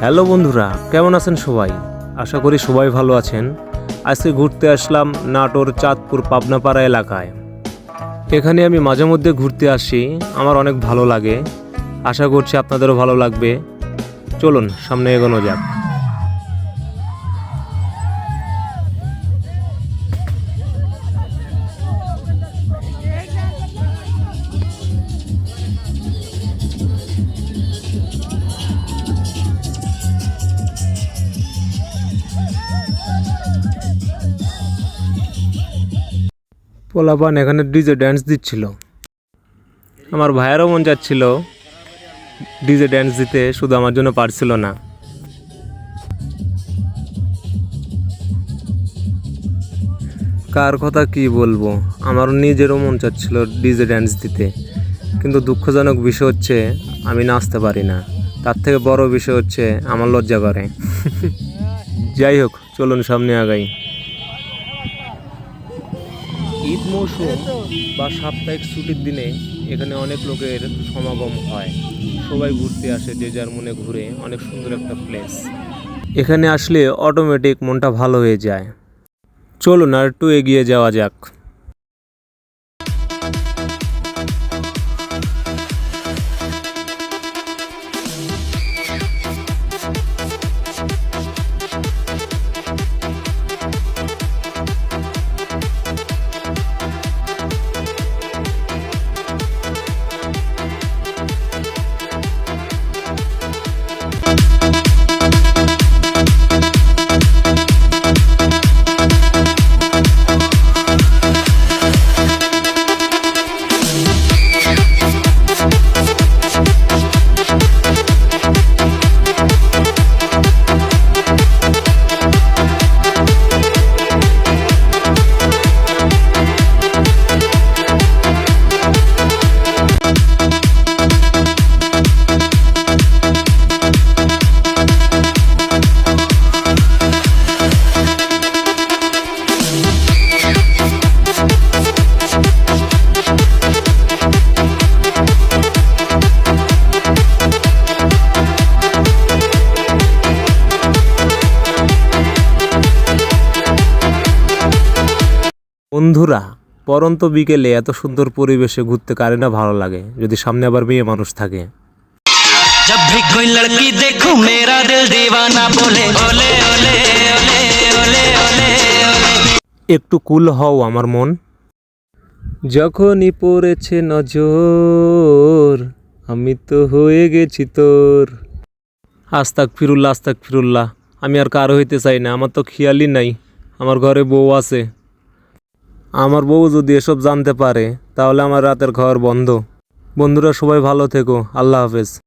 Hello বন্ধুরা, কেমন আছেন সবাই? আশা করি সবাই ভালো আছেন। আজকে ঘুরতে আসলাম নাটোর চাঁদপুর পাবনাপাড়া এলাকায়। এখানে আমি মাঝে মধ্যে ঘুরতে আসি, আমার অনেক ভালো লাগে। আশা করছি আপনাদেরও ভালো লাগবে। চলুন, সামনে এগোনো যাক। পোলাপান এখানে ডিজে ড্যান্স দিচ্ছিল। আমার ভাইয়েরও মন যাচ্ছিল ডিজে ড্যান্স দিতে, শুধু আমার জন্য পারছিল না। কার কথা কি বলব? আমার নিজেরও মন চাচ্ছিল ডিজে ড্যান্স দিতে। কিন্তু দুঃখজনক বিষয় হচ্ছে, আমি নাচতে পারি না। তার থেকে বড় বিষয় হচ্ছে, আমার লজ্জা করে। যাই হোক, চলুন সামনে আগাই। মৌসুম বা সাপ্তাহিক ছুটির দিনে এখানে অনেক লোকের সমাগম হয়। সবাই ঘুরতে আসে, যে যার মনে ঘুরে। অনেক সুন্দর একটা প্লেস এখানে আসলে অটোমেটিক মনটা ভালো হয়ে যায়। চলুন আর একটু এগিয়ে যাওয়া যাক। বন্ধুরা পরন্ত বিকেলে এত সুন্দর পরিবেশে ঘুরতে কারে না ভালো লাগে যদি সামনে আবার মেয়ে মানুষ থাকে जब भी कोई लड़की देखूं मेरा दिल दीवाना बोले ओले ओले ओले ओले ओले ओले একটু কুল হও আমার মন যখনই পড়েছে নজর আমি তো হয়ে গেছি তোর আস্তাক ফিরুল্লাহ আস্তাক ফিরুল্লাহ আমি আর কারো হইতে চাই না আমার তো খেয়ালই নাই আমার ঘরে বউ আছে আমার বউ যদি এসব জানতে পারে, তাহলে আমার রাতের ঘর বন্ধ। বন্ধুরা, সবাই ভালো থেকো। আল্লাহ হাফেজ।